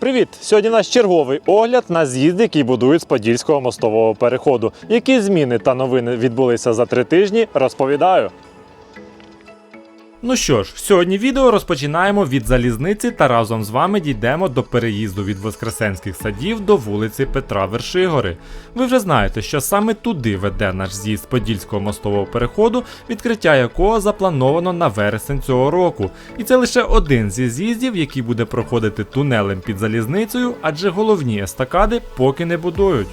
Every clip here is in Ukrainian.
Привіт! Сьогодні наш черговий огляд на з'їзд, який будують з Подільського мостового переходу. Які зміни та новини відбулися за три тижні, розповідаю. Ну що ж, сьогодні відео розпочинаємо від залізниці та разом з вами дійдемо до переїзду від Воскресенських садів до вулиці Петра Вершигори. Ви вже знаєте, що саме туди веде наш з'їзд Подільського мостового переходу, відкриття якого заплановано на вересень цього року. І це лише один зі з'їздів, який буде проходити тунелем під залізницею, адже головні естакади поки не будують.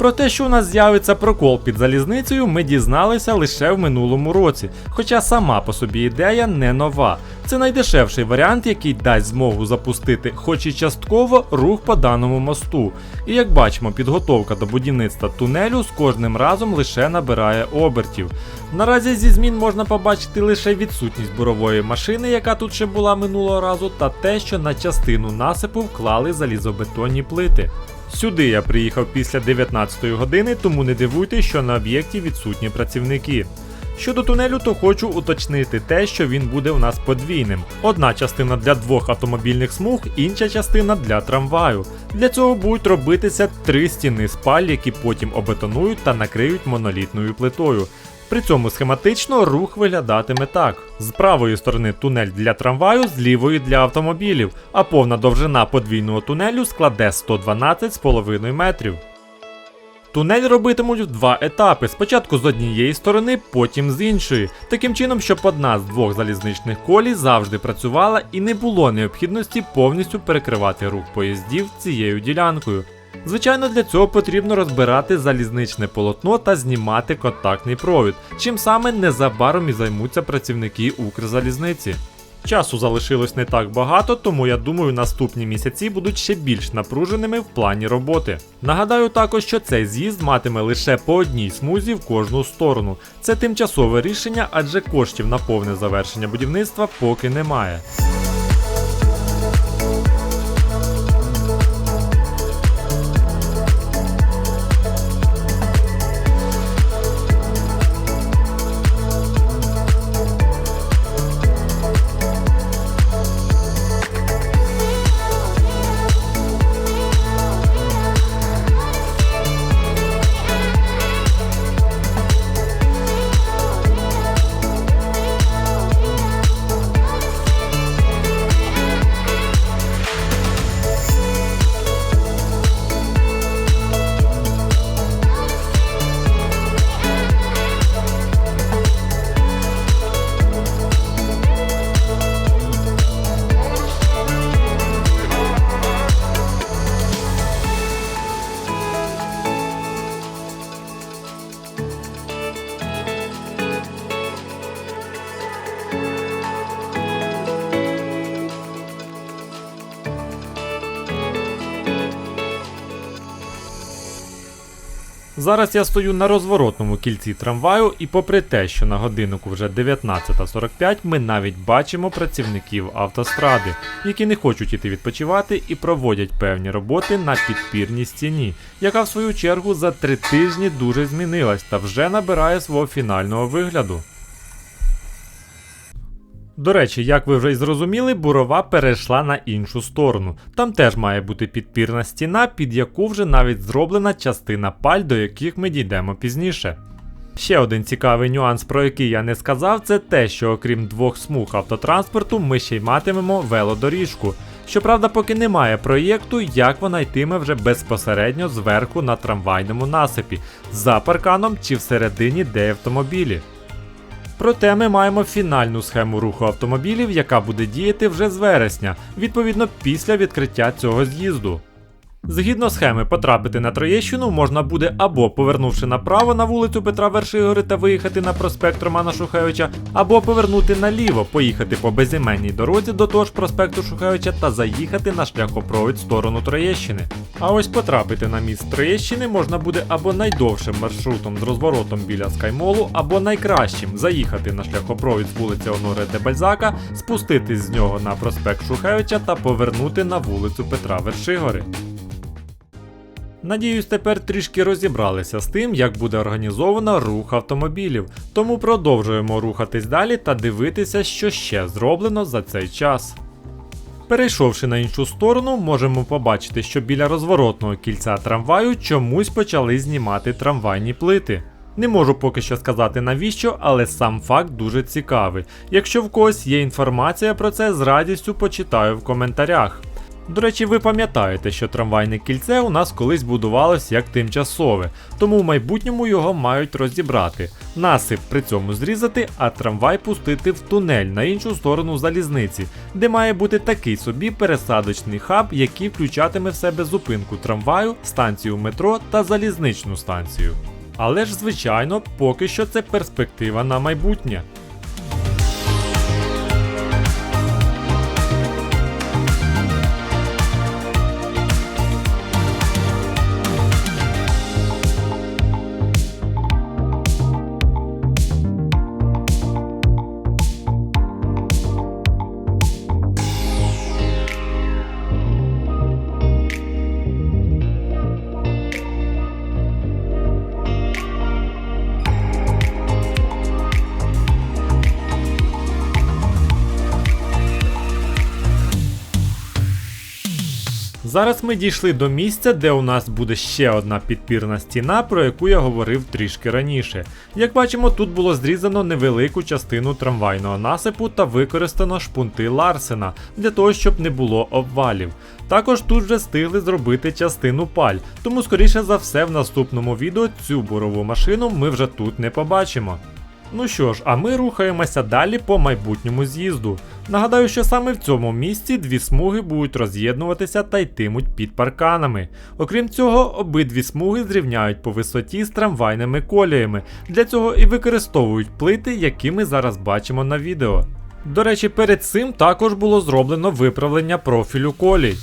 Про те, що у нас з'явиться прокол під залізницею, ми дізналися лише в минулому році. Хоча сама по собі ідея не нова. Це найдешевший варіант, який дасть змогу запустити, хоч і частково, рух по даному мосту. І як бачимо, підготовка до будівництва тунелю з кожним разом лише набирає обертів. Наразі зі змін можна побачити лише відсутність бурової машини, яка тут ще була минулого разу, та те, що на частину насипу вклали залізобетонні плити. Сюди я приїхав після 19-ї години, тому не дивуйтесь, що на об'єкті відсутні працівники. Щодо тунелю, то хочу уточнити те, що він буде у нас подвійним. Одна частина для двох автомобільних смуг, інша частина для трамваю. Для цього будуть робитися три стіни спаль, які потім обетонують та накриють монолітною плитою. При цьому схематично рух виглядатиме так: з правої сторони тунель для трамваю, з лівої для автомобілів, а повна довжина подвійного тунелю складе 112,5 метрів. Тунель робитимуть в два етапи: спочатку з однієї сторони, потім з іншої, таким чином, щоб одна з двох залізничних колій завжди працювала і не було необхідності повністю перекривати рух поїздів цією ділянкою. Звичайно, для цього потрібно розбирати залізничне полотно та знімати контактний провід, чим саме незабаром і займуться працівники Укрзалізниці. Часу залишилось не так багато, тому я думаю, наступні місяці будуть ще більш напруженими в плані роботи. Нагадаю також, що цей з'їзд матиме лише по одній смузі в кожну сторону. Це тимчасове рішення, адже коштів на повне завершення будівництва поки немає. Зараз я стою на розворотному кільці трамваю, і попри те, що на годиннику вже 19.45, ми навіть бачимо працівників автостради, які не хочуть іти відпочивати і проводять певні роботи на підпірній стіні, яка в свою чергу за три тижні дуже змінилась та вже набирає свого фінального вигляду. До речі, як ви вже й зрозуміли, бурова перейшла на іншу сторону. Там теж має бути підпірна стіна, під яку вже навіть зроблена частина паль, до яких ми дійдемо пізніше. Ще один цікавий нюанс, про який я не сказав, це те, що окрім двох смуг автотранспорту, ми ще й матимемо велодоріжку. Щоправда, поки немає проєкту, як вона йтиме вже безпосередньо зверху на трамвайному насипі, за парканом чи всередині де автомобілі. Проте ми маємо фінальну схему руху автомобілів, яка буде діяти вже з вересня, відповідно після відкриття цього з'їзду. Згідно схеми, потрапити на Троєщину можна буде або повернувши направо на вулицю Петра Вершигори та виїхати на проспект Романа Шухевича, або повернути наліво, поїхати по безіменній дорозі до того ж проспекту Шухевича та заїхати на шляхопровід в сторону Троєщини. А ось потрапити на міст Троєщини можна буде або найдовшим маршрутом з розворотом біля Скаймолу, або найкращим заїхати на шляхопровід з вулиці Оноре де Бальзака, спуститись з нього на проспект Шухевича та повернути на вулицю Петра Вершигори. Надіюсь, тепер трішки розібралися з тим, як буде організовано рух автомобілів, тому продовжуємо рухатись далі та дивитися, що ще зроблено за цей час. Перейшовши на іншу сторону, можемо побачити, що біля розворотного кільця трамваю чомусь почали знімати трамвайні плити. Не можу поки що сказати навіщо, але сам факт дуже цікавий. Якщо в когось є інформація про це, з радістю почитаю в коментарях. До речі, ви пам'ятаєте, що трамвайне кільце у нас колись будувалось як тимчасове, тому в майбутньому його мають розібрати, насип при цьому зрізати, а трамвай пустити в тунель на іншу сторону залізниці, де має бути такий собі пересадочний хаб, який включатиме в себе зупинку трамваю, станцію метро та залізничну станцію. Але ж, звичайно, поки що це перспектива на майбутнє. Зараз ми дійшли до місця, де у нас буде ще одна підпірна стіна, про яку я говорив трішки раніше. Як бачимо, тут було зрізано невелику частину трамвайного насипу та використано шпунти Ларсена для того, щоб не було обвалів. Також тут вже встигли зробити частину паль, тому скоріше за все в наступному відео цю бурову машину ми вже тут не побачимо. Ну що ж, а ми рухаємося далі по майбутньому з'їзду. Нагадаю, що саме в цьому місці дві смуги будуть роз'єднуватися та йтимуть під парканами. Окрім цього, обидві смуги зрівняють по висоті з трамвайними коліями. Для цього і використовують плити, які ми зараз бачимо на відео. До речі, перед цим також було зроблено виправлення профілю колій.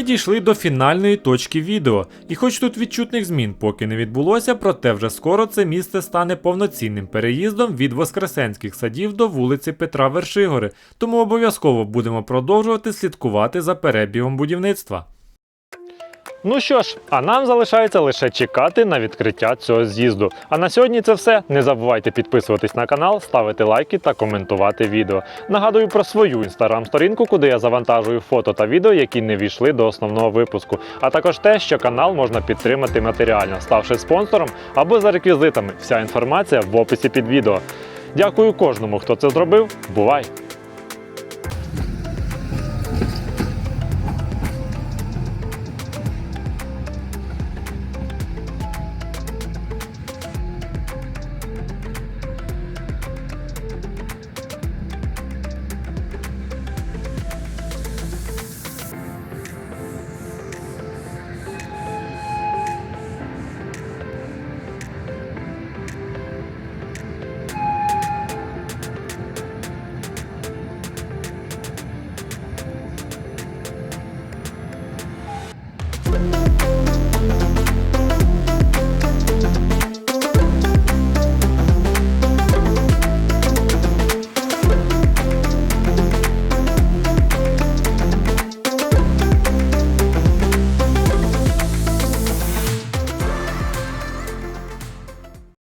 Ми дійшли до фінальної точки відео, і хоч тут відчутних змін поки не відбулося, проте вже скоро це місце стане повноцінним переїздом від Воскресенських садів до вулиці Петра Вершигори, тому обов'язково будемо продовжувати слідкувати за перебігом будівництва. Ну що ж, а нам залишається лише чекати на відкриття цього з'їзду. А на сьогодні це все. Не забувайте підписуватись на канал, ставити лайки та коментувати відео. Нагадую про свою інстаграм-сторінку, куди я завантажую фото та відео, які не війшли до основного випуску. А також те, що канал можна підтримати матеріально, ставши спонсором або за реквізитами. Вся інформація в описі під відео. Дякую кожному, хто це зробив. Бувай!